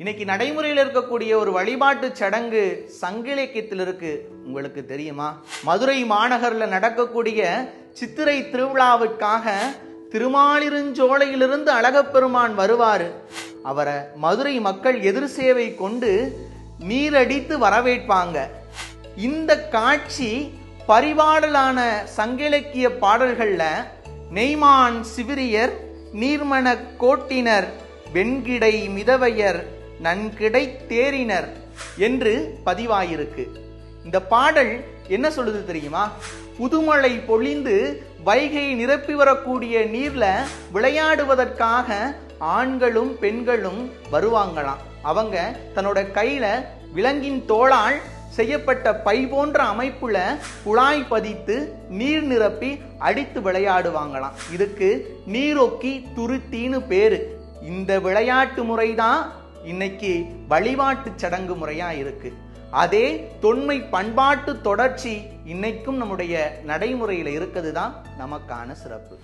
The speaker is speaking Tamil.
இன்னைக்கு நடைமுறையில் இருக்கக்கூடிய ஒரு வழிபாட்டு சடங்கு சங்க இலக்கியத்தில் இருக்கு. உங்களுக்கு தெரியுமா? மதுரை மாநகரில் நடக்கக்கூடிய சித்திரை திருவிழாவுக்காக திருமாலிருஞ்சோலையிலிருந்து அழகப்பெருமான் வருவார். அவரை மதுரை மக்கள் எதிர் சேவை கொண்டு நீரடித்து வரவேற்பாங்க. இந்த காட்சி பரிபாடலான சங்க இலக்கிய நெய்மான் சிவிரியர் நீர்மண கோட்டினர் வெண்கிடை மிதவையர் நன்கிடை தேறினர் என்று பதிவாயிருக்கு. இந்த பாடல் என்ன சொல்லுது தெரியுமா? புதுமழை பொழிந்து வைகை நிரப்பி வரக்கூடிய நீர்ல விளையாடுவதற்காக ஆண்களும் பெண்களும் வருவாங்களாம். அவங்க தன்னோட கையில விலங்கின் தோளால் செய்யப்பட்ட பை போன்ற அமைப்புல குழாய் பதித்து நீர் நிரப்பி அடித்து விளையாடுவாங்களாம். இதுக்கு நீரொக்கி துருத்தின்னு பேரு. இந்த விளையாட்டு முறைதான் இன்னைக்கு வழிபாட்டு சடங்கு முறையா இருக்கு. அதே தொன்மை பண்பாட்டு தொடர்ச்சி இன்னைக்கும் நம்முடைய நடைமுறையில் இருக்கிறது தான் நமக்கான சிறப்பு.